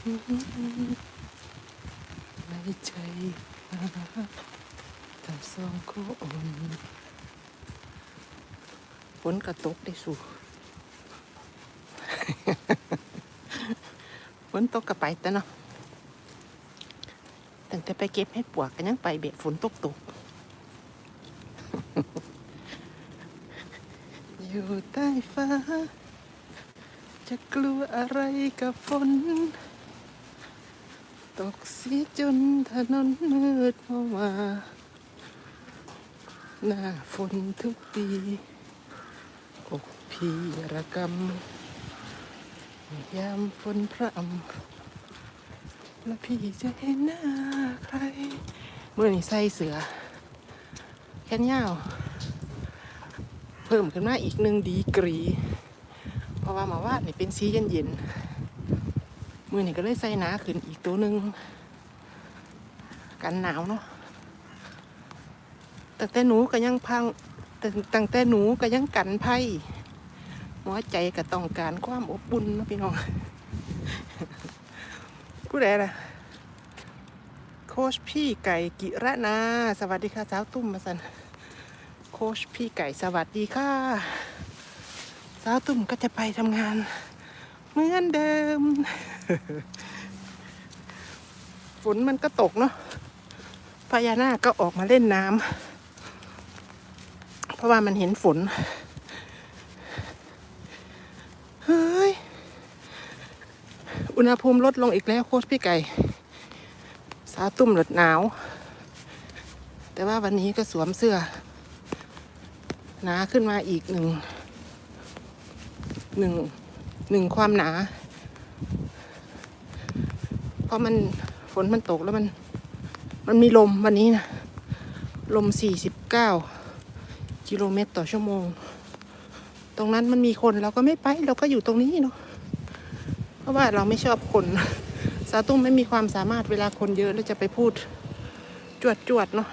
ในใจทั้งสองคนฝนกระตกได้สู่ฝนตกกระไปแต่เนาะตั้งแต่ไปเก็บให้ปวกกันยังไปเบียดฝนตกตกอยู่ใต้ฟ้า จะกลัวอะไรกับฝน ตกสีจนถนนมืดเข้ามาหน้าฝนทุกปีอกพีระกำยามฝนพรำแล้วพี่จะเห็นหน้าใคร เมื่อนี้ใส่เสือ แค่ยาว เพิ่มขึ้นมาอีกหนึ่งดีกรี เพราะว่าหมาวาดนี่เป็นสีเย็นเย็นๆ มือนี่ก็เลยใส่หนาขึ้นอีกตัวหนึ่งกันหนาวเนาะตั้งแต่หนูก็ยังพังตั้งตั้งแต่หนูก็ยังกันไพ่หัวใจก็ต้องการความอบอุ่นนาะพี่น้องผู้ใดล่ะโคชพี่ไก่กิระนา สวัสดีค่ะสาวตุ้มมาสันโคชพี่ไก่สวัสดีค่ะสาวตุ่มก็จะไปทำงานเหมือนเดิม ฝนมันก็ตกเนาะพญานาคก็ออกมาเล่นน้ำเพราะว่ามันเห็นฝนเฮ้ยอุณหภูมิลดลงอีกแล้วโคตรพี่ไก่ สาตุ่มหลดหนาว แต่ว่าวันนี้ก็สวมเสื้อหนาขึ้นมาอีกหนึ่งหนึ่งหนึ่งความหนา เพราะมันฝนมันตกแล้วมัน มันมีลมวันนี้นะลม 49 กิโลเมตรต่อชั่วโมง ตรงนั้นมันมีคนเราก็ไม่ไป เราก็อยู่ตรงนี้เนาะเพราะว่าเราไม่ชอบคนสาตุ้มไม่มีความสามารถเวลาคนเยอะแล้วจะไปพูดจวดจวดเนาะ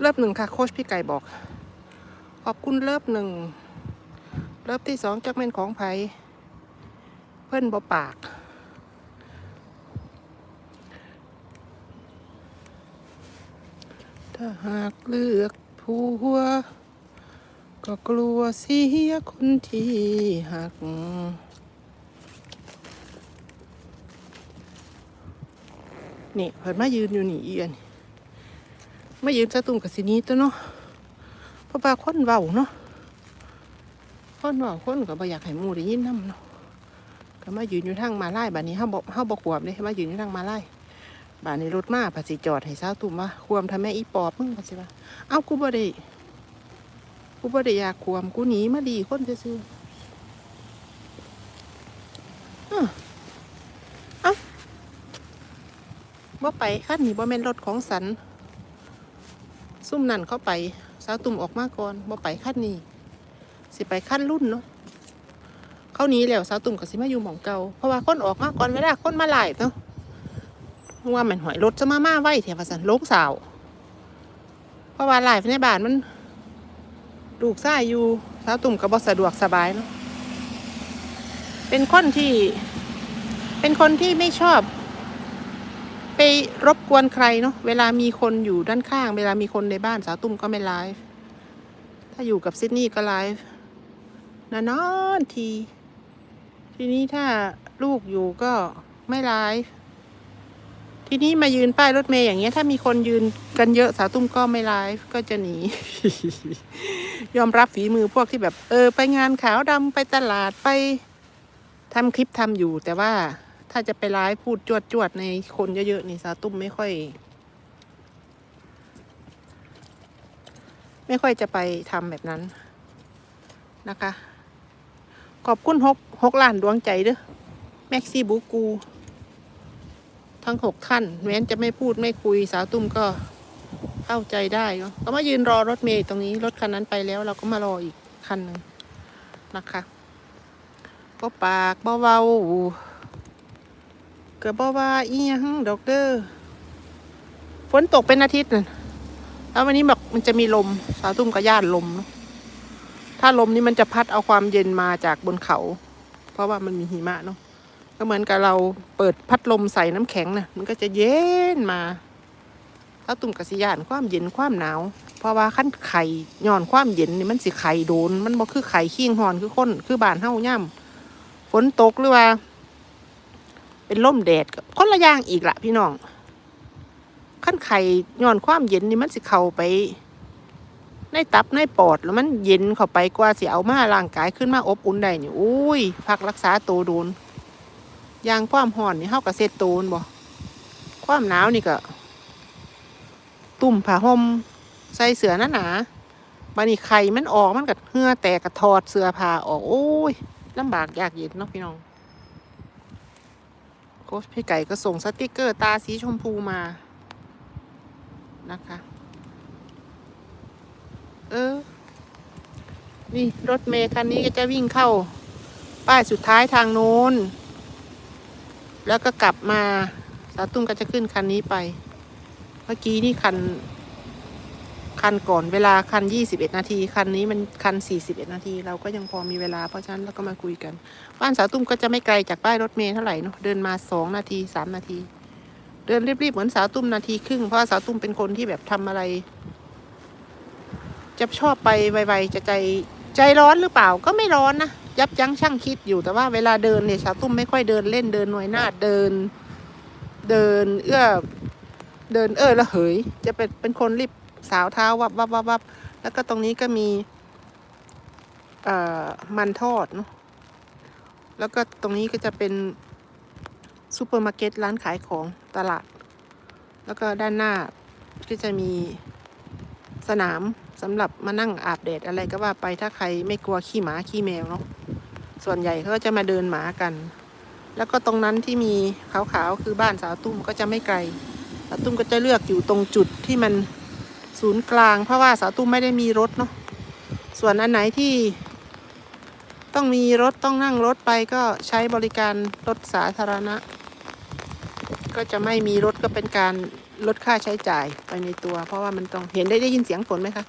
เลิฟหนึ่งค่ะโค้ชพี่ไก่บอก ขอบคุณเลิฟหนึ่งเลิฟที่สองจักแม่นของไผเพิ่อนบ่ปาก ถ้าหากเลือกผัว ก็กลัวเสียคนที่หัก นี่เพิ่นมายืนอยู่นี่เอียนมายืนสะตุ้มกับสินี้ตัวเนาะเพราะว่าคนเว้าเนาะคนเว่าคนก็บ่อยากให้หมูได้ยินนำเนาะก็มายืนอยู่ทางมาไลายบัดนี้เฮาบ่เฮาบ่ควบเด้มายืนอยู่ทางมาไลาย บัดนี้รถมาภาสิจอดให้สาตุ่มว่าควมทำแม่อีปอบมึงภาสิว่าเอ้ากูบ่ได้กูบ่ได้อยากควมกูหนีมาดีคนซื่อๆอ้อเอ้าบ่ไปคันนี้บ่แม่นรถของสันซุ่มนั่นเข้าไปสาวตุ่มออกมาก่อนบ่ไปคันนี้สิไปขั้นรุ่นเนาะเขานี้แล้วสาวตุ่มกับสิมาอยู่หมองเก่าเพราะว่าคนออกมาก่อนเวลาคนมาหลายเนาะ ว่ามันหอยรถจะมามาไว้เถอะว่าสันโลกสาวเพราะว่าหลายในบ้านมันลูกซ่ายอยู่สาวตุ่มกับบสะดวกสบายเนาะเป็นคนที่ เป็นคนที่ไม่ชอบ ไปรบกวนใครเนาะเวลามีคนอยู่ด้านข้าง เวลามีคนในบ้านสาวตุ่มก็ไม่ไลฟ์ถ้าอยู่กับซิดนีย์ก็ไลฟ์นานๆที ทีนี้ถ้าลูกอยู่ก็ไม่ไลฟ์ ทีนี้มายืนป้ายรถเมย์อย่างเงี้ย ถ้ามีคนยืนกันเยอะสาวตุ้มก็ไม่ไลฟ์ก็จะหนี ยอมรับฝีมือพวกที่แบบ เออ ไปงานขาวดำไปตลาดไปทำคลิปทำอยู่ แต่ว่าถ้าจะไปไลฟ์พูดจวดจวดในคนเยอะๆนี่สาวตุ้มไม่ค่อย ไม่ค่อยจะไปทำแบบนั้นนะคะ ขอบคุณหกหกล้านดวงใจเด้อแม็กซี่บูกู ทั้งหกท่านแม้นจะไม่พูดไม่คุยสาวตุ้มก็เข้าใจได้เนาะก็มายืนรอรถเมย์ตรงนี้ รถคันนั้นไปแล้วเราก็มารออีกคันหนึ่งนะคะก็ปากเบาๆก็บ่ว่าอีหยังดอกเด้อฝนตกเป็นอาทิตย์น่ะแล้ววันนี้แบบมันจะมีลม สาวตุ้มกับญาติลมเนอะถ้าลมนี่มันจะพัดเอาความเย็นมาจากบนเขา เพราะว่ามันมีหิมะเนาะ ก็เหมือนกับเราเปิดพัดลมใส่น้ำแข็งนะมันก็จะเย็นมาถ้าตุ่มกสิยานความเย็นความหนาว เพราะว่าขั้นไข่ย้อนความเย็นนี่มันสิไข่โดน มันบ่คือไข่ขี้งหอนคือคนคือบานเฮาย่ำฝนตกหรือว่า เป็นล่มแดดก็คนละอย่างอีกละพี่น้องขั้นไข่ย้อนความเย็นนี่มันสิเข้าไปในตับในปอดแล้วมันเย็นเข้าไปกว่าสิเอามาร่างกายขึ้นมาอบอุ่นได้นี่อุ้ยพักรักษาตัวโดน ยางความห่อนนี่เฮากับเซตโตนบ่ความหนาวนี่ก็ ตุ่มผ้าห่มใส่เสื้อหนาหนาๆบานี่ไข่มันออกมันก็เหื่อแตกกระถอดเสื้อผ้าออกโอ้ยลำบากยากเย็นเนาะพี่น้องโค้ชพี่ไก่ก็ส่งสติกเกอร์ตาสีชมพูมานะคะ เออ นี่รถเมย์คันนี้ก็จะวิ่งเข้า ป้ายสุดท้ายทางโน้น แล้วก็กลับมาสาวตุ้มก็จะขึ้นคันนี้ไป เมื่อกี้นี่คัน คันก่อนเวลาคันยี่สิบเอ็ดนาที คันนี้มันคันสี่สิบเอ็ดนาที เราก็ยังพอมีเวลาเพราะฉะนั้นเราก็มาคุยกัน บ้านสาวตุ้มก็จะไม่ไกลจากป้ายรถเมล์เท่าไหร่เนอะเดินมาสองนาทีสามนาที เดินรีบๆเหมือนสาวตุ้มนาทีครึ่งเพราะว่าสาวตุ้มเป็นคนที่แบบทำอะไร จะชอบไปไวๆจะใจใจร้อนหรือเปล่าก็ไม่ร้อนนะ ยับยั้งชั่งคิดอยู่แต่ว่าเวลาเดินเนี่ยสาวตุ้มไม่ค่อยเดินเล่นเดินหน่วยหน้าเดิน เดินเอื้อเดินเออละเหย จะเป็นเป็นคนรีบสาวเท้าวับวับวับวับแล้วก็ตรงนี้ก็มีเอ่อมันทอดเนาะแล้วก็ตรงนี้ก็จะเป็นซูเปอร์มาร์เก็ตร้านขายของตลาด แล้วก็ด้านหน้าก็จะมีสนามสำหรับมานั่งอาบแดดอะไรก็ว่าไปถ้าใครไม่กลัวขี้หมาขี้แมวเนาะ ส่วนใหญ่เขาก็จะมาเดินหมากัน แล้วก็ตรงนั้นที่มีขาวๆคือบ้านสาวตุ้มก็จะไม่ไกล สาวตุ้มก็จะเลือกอยู่ตรงจุดที่มันศูนย์กลาง เพราะว่าสาวตุ้มไม่ได้มีรถเนาะ ส่วนอันไหนที่ ต้องมีรถต้องนั่งรถไปก็ใช้บริการรถสาธารณะ ก็จะไม่มีรถก็เป็นการลดค่าใช้จ่ายไปในตัว เพราะว่ามันต้องเห็นได้ได้ยินเสียงฝนไหมคะ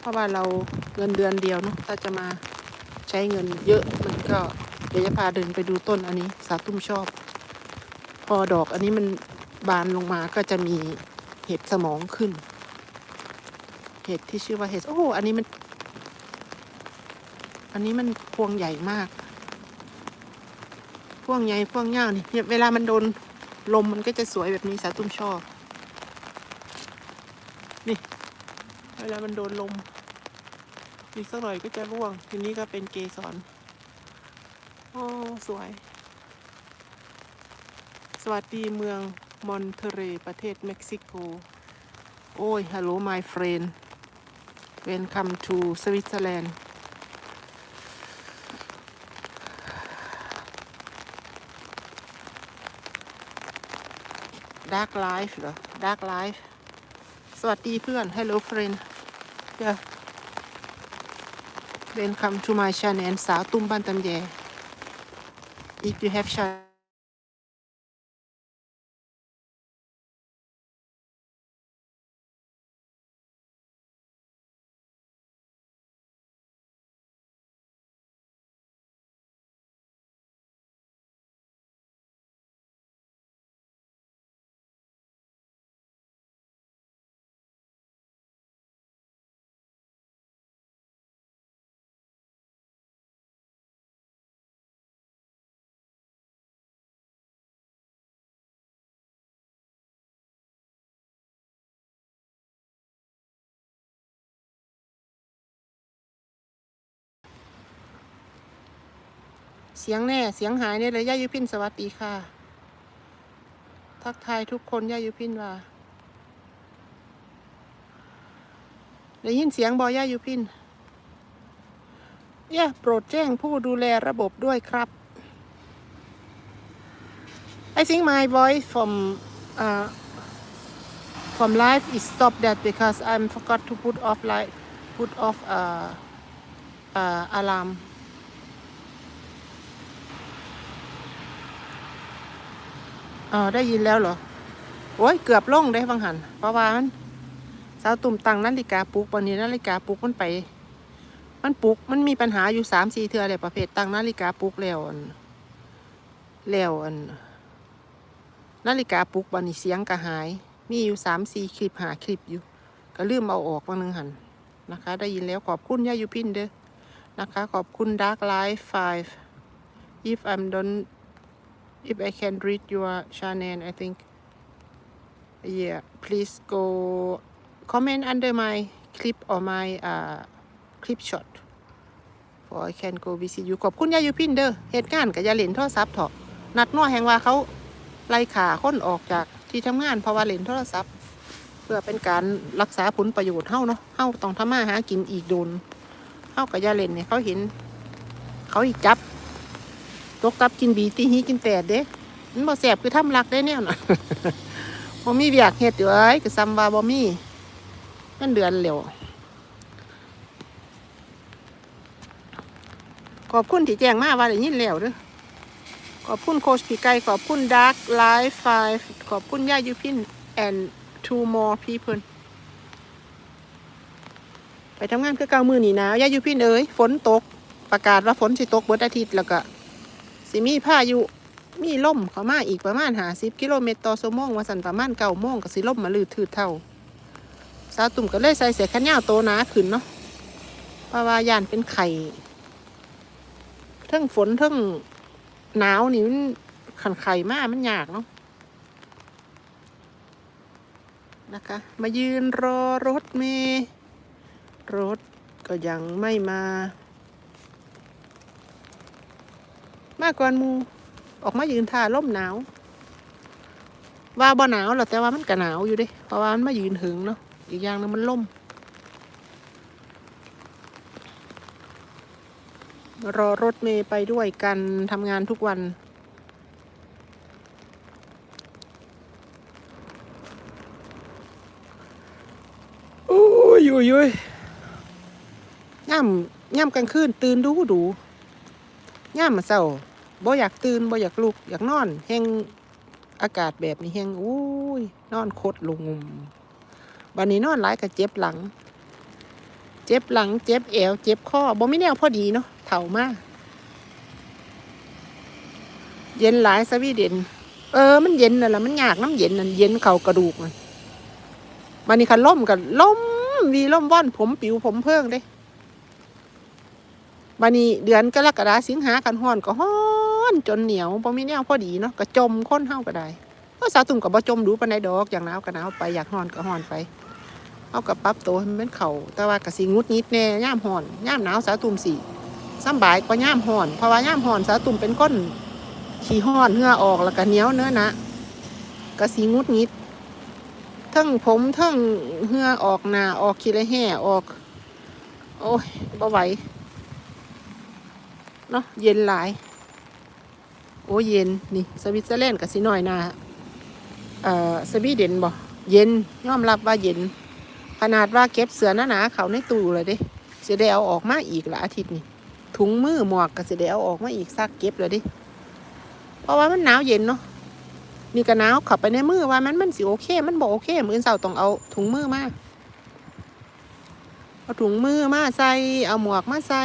เพราะว่าเราเงินเดือนเดียวเนาะถ้าจะมา ช้เงินเยอะมันก็เดี๋ยวจะพาเดินไปดูต้นอันนี้ สาตุ้มชอบ พอดอกอันนี้มันบานลงมาก็จะมีเห็ดสมองขึ้น เห็ดที่ชื่อว่าเห็ดโอ้โหอันนี้มัน อันนี้มันพวงใหญ่มาก พวงใหญ่พวงยาวนี่เนี่ยเวลามันโดนลมมันก็จะสวยแบบนี้สาตุ้มชอบ นี่ เวลามันโดนลม อีกสักหน่อยก็จะร่วง ทีนี้ก็เป็นเกสรโอ้สวย สวัสดีเมืองมอนเทเรประเทศเม็กซิโก โอ้ย ฮัลโหล my friend welcome to Switzerland Dark Life เหรอ Dark Life สวัสดีเพื่อน Hello friend yeah Welcome to my channel สาวตุ้มบ้านตำแย If you have channel เสียงแน่ เสียงหายเนี่ยเลยย่ายุพินสวัสดีค่ะ ทักทายทุกคนย่ายุพินว่าได้ยินเสียงบอย่ายุพินย่าโปรดแจ้งผู้ดูแลระบบด้วยครับ I think my voice from uh, from live is stopped that because I forgot to put off light put off uh, uh, alarm เออได้ยินแล้วเหรอ โอ้ยเกือบล่งได้บางหันเพราะว่ามันสาวตุ่มตังนาฬิกาปลุกวันนี้นาฬิกาปลุกมันไป มันปลุกมันมีปัญหาอยู่สามสี่เทือเลยประเภทตังนาฬิกาปลุกแล้วอันแล้วอันนาฬิกาปลุกบันนี้เสียงกระหาย มีอยู่สามสี่คลิปหาคลิปอยู่ ก็ลืมเอาออกวันหนึ่งหันนะคะ ได้ยินแล้วขอบคุณย่ายูพินเด้อนะคะ ขอบคุณ Dark Life 5 if I'm done if I can read your channel I think yeah please go comment under my clip or my uh, clip shot for I can go visit you ขอบคุณยายูพินเด้อเหตุการณ์กับยาเหรนโทรศัพท์เถอะนัดนัวแห่งว่าเขาไล่ขาค้นออกจากที่ทำงานเพราะว่าเหรนโทรศัพท์ เพื่อเป็นการรักษาผลประโยชน์เฮาเนาะเฮาต้องทำมาหากินอีกโดนเฮากับยาเล่นเนี่ยเขาเห็น เขาอีกจับ ตกตับกินบีตีฮีกินแตดเด้มันบ่แสบคือทำรักได้แนวน่ะบ่มีเวียกเฮ็ดอยู่เอ้ยก็ซ้ำว่าบ่มีเงินเดือนเร็วขอบคุณที่แจ้งมาว่าได้ยินแล้วเด้อขอบคุณโคชพี่ไก่ขอบคุณดาร์กไลฟ์ไฟขอบคุณย่ายุพิน and two more people ไปทำงานคือเกามือหนีหนาวยายุพินเอ้ยฝนตกประกาศว่าฝนสิตกเบิดอาทิตย์แล้วก็ สิมีพายุมีลมเข้ามาอีกประมาณหาสิบกิโลเมตรต่อชั่วโมงว่าสันประมาณเก้าโมงก็สิลมมาลืดถืดเท่าสาวตุ่มก็เลยใส่เสื้อแขนยาวโตหนาขึ้นเนาะเพราะว่ายานเป็นไข่ทั้งฝนทั้งหนาวนี่มันขันไข่มากมันยากเนาะนะคะ มายืนรอรถเมล์รถก็ยังไม่มา มาก่อนมูออกมายืนท่าร่มหนาว ว่าบ่หนาวหรอกแต่ว่ามันก็หนาวอยู่ด้เพราะว่ามันมายืนหึงเนาะอีกอย่างนึงมันล่ม รอรถเมย์ไปด้วยกันทำงานทุกวันโอ้ยโอ้ยโอ้ยย่ำย่ำกลางคืนตื่นดูดู ย่ำมาเศร้าบ่อยากตื่นบ่อยากลุก อยากนอนแห้งอากาศแบบนี้แห้งอุ้ยนอนคดลงงมวันนี้นอนหลายก็เจ็บหลัง เจ็บหลัง เจ็บเอว เจ็บข้อบ่ไม่แนวพอดีเนาะเถ่ามาก เย็นหลายสวีเดนเออ มันเย็นน่ะละมันยากน้ำเย็นนั่นเย็นเข่ากระดูกมันมันนี่คันล่มกันล่มวีล่มว่อนผมปิวผมเพิ่งเด้ บันนี้เดือนกรกฎาสิงหากันห้อนก็ห้อนจนเหนียวบ่มีแนวพอดีเนาะก็จมค้นเฮาก็ได้ก็สาวตุ่มกับบ่จมดูปานใดดอกอย่างหนาวก็หนาวไปอยากห้อนก็ห้อนไปเอากับปรับตัวให้มันเป็นเข่าแต่ว่าก็สิงุดงิดแน่ย่ามห้อนย่ามหนาวสาวตุ่มสิสำบายกว่าย่ามห้อนเพราะว่าย่ามห้อนสาวตุ่มเป็นก้นขี้ห้อนเหงื่อออกแล้วก็เหนียวเนื้อนะก็สิงุดงิดทั้งผมทั้งเหงื่อออกหนาออกขี้ระแห่ออก โอ้ยบ่ไหว เนาะเย็นหลาย โอ้เย็นนี่สวิตเซอร์แลนด์กับสิหน่อยนะเอ่อสวีเดนบ่เย็นยอมรับว่าเย็น ขนาดว่าเก็บเสือหนาๆเขาในตู้เลยเด้เสียดเอาออกมาอีกละอาทิตย์นี่ถุงมือหมวกก็เสียดเอาออกมาอีกซักเก็บเลยเดิเพราะว่ามันหนาวเย็นเนาะนี่ก็หนาวขับไปในมือว่ามันมันสิโอเค มันบอกโอเคมือเสาต้องเอาถุงมือมาเอาถุงมือมาใส่เอาหมวกมาใส่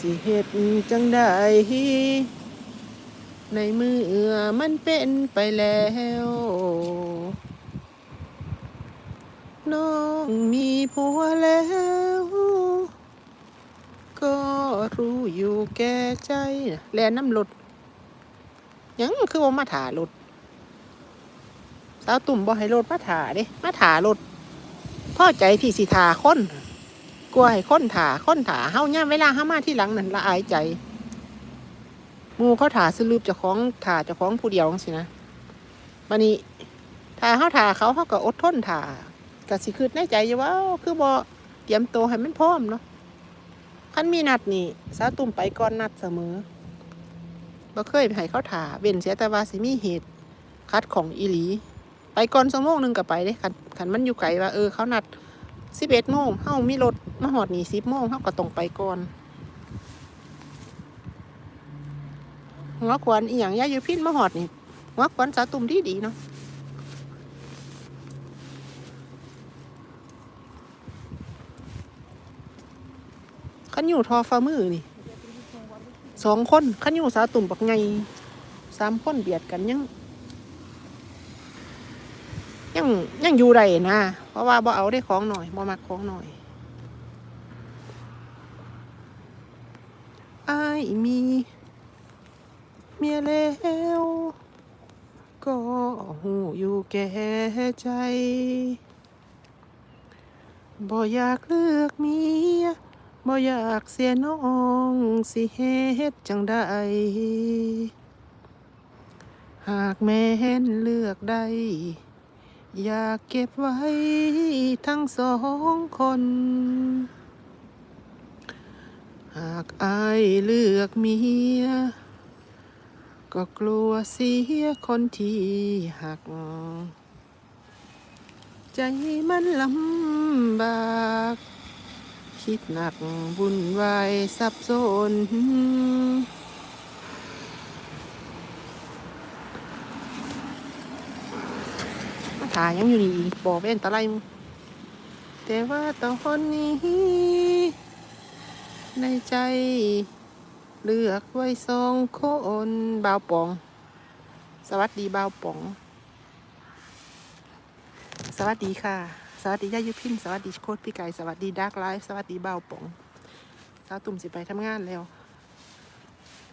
สิเหตุจังได้ในมือมันเป็นไปแล้วน้องมีผัวแล้ว ก็รู้อยู่แก่ใจแลนน้ำรถยังคือว่ามาถารถสาวตุ่มบ่ให้รถมาถาเด้มาถารถพ่อใจที่สิถาคน กลัวให้คนถาคนถาเฮาย่ามเวลาเฮามาที่หลังนั่นละอายใจมูเขาถาซื้อลืบเจ้องถาเจ้าของผู้เดียวสินะบันนี้ถาเฮาถาเขาเขาก็อดทนถาก็สิคืดในใจอยู่ว่าคือบ่เตรียมตัวให้มันพร้อมเนาะคันมีนัดนี่สาตุ่มไปก่อนนัดเสมอบ่เคยให้เขาถาเว้นเสียแต่ว่าสิมีเหตุคัดของอีหลี ไปก่อนชั่วโมงหนึงก็ไปเด้คันคันมันอยู่ไกลว่าเออเขานัด 11โมงเฮามีรถมาฮอดนี่10โมงเฮาก็ต้องไปก่อนหัวขวัญอีหยังยาอยู่พินมาฮอดนี่หัวขวัญสาตุ่มดีดีเนาะขันอยู่ทอฟ้ามือนี่สองคนขันอยู่สาตุ่มบักไงสามคนเบียดกันยังยังยังอยู่ได้นะ เพราะว่าบ่เอาได้ของหน่อยบ่มักของหน่อยอายมีเมียแล้วก็หูอยู่แก่ใจบ่อยากเลือกเมียบ่อยากเสียน้องสิเฮ็ดจังได้หากแม่นเลือกได้ อยากเก็บไว้ทั้งสองคน หากอายเลือกเมีย ก็กลัวเสียคนที่หัก ใจมันลำบาก คิดหนักบุญวายสับสน มายังอยู่นี่อีกบอกเป็นตะไลแต่ว่าตอนนี้ ในใจ เลือกไว้สองคนบ่าวปอง สวัสดีบ่าวปอง สวัสดีค่ะ สวัสดีย่ายุพิน สวัสดีโคตรพี่ไก่สวัสดีดาร์กไลฟ์สวัสดีบ่าวปองสาวตุ่มสิไปทำงานแล้ว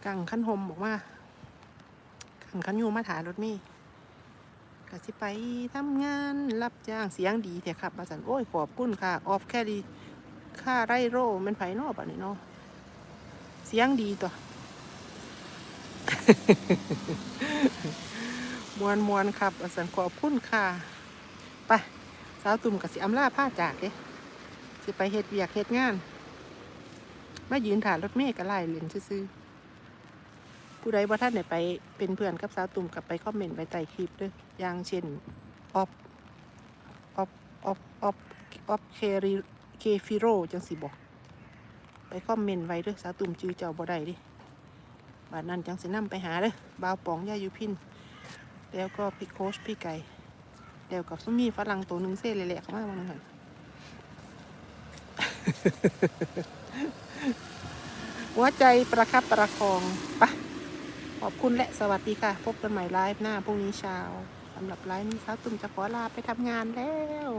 กังขั้นหมบอกว่ากังขั้นยูมาถ่ายรถมี่ ก็สิไปทำงานรับจ้างเสียงดีแต่ครับมาสันโอ้ยขอบคุณค่ะ ออฟแค่ดีค่าไรโร่มันไผนอกอะนี่เนาะเสียงดีตัวมวนมวนครับอาสันขอบคุณค่ะไปสาวตุ่มกับสิอำลาผ้าจากเด้สิไปเฮ็ดเวียกเฮ็ดงาน มายืนถ่ายรถเมฆก็ไล่เลนซื่อ ผู้ใดว่าท่านเนี่ยไปเป็นเพื่อนกับสาวตุ่มกับไปคอมเมนต์ไปใต้คลิปด้วยอย่างเช่นออฟออฟออฟออฟออฟเครีเคฟิโรจังสิบอกไปคอมเมนต์ไว้ด้อสาวตุ่มจือเจ้าบ่ได้ดิบาดนั้นจังสินํไปหาเด้อบ่าวป๋องยายุพิน แล้วก็พี่โคชพี่ไก่แล้วกับซุมีฝรั่งตัวหนึ่งเซ่เละๆเข้ามาบ้างหนึ่งหัวใจประคับประคองปะ ขอบคุณและสวัสดีค่ะ พบกันใหม่ไลฟ์หน้าพรุ่งนี้เช้าสำหรับไลฟ์นี้สาตุ่มจะขอลาไปทำงานแล้ว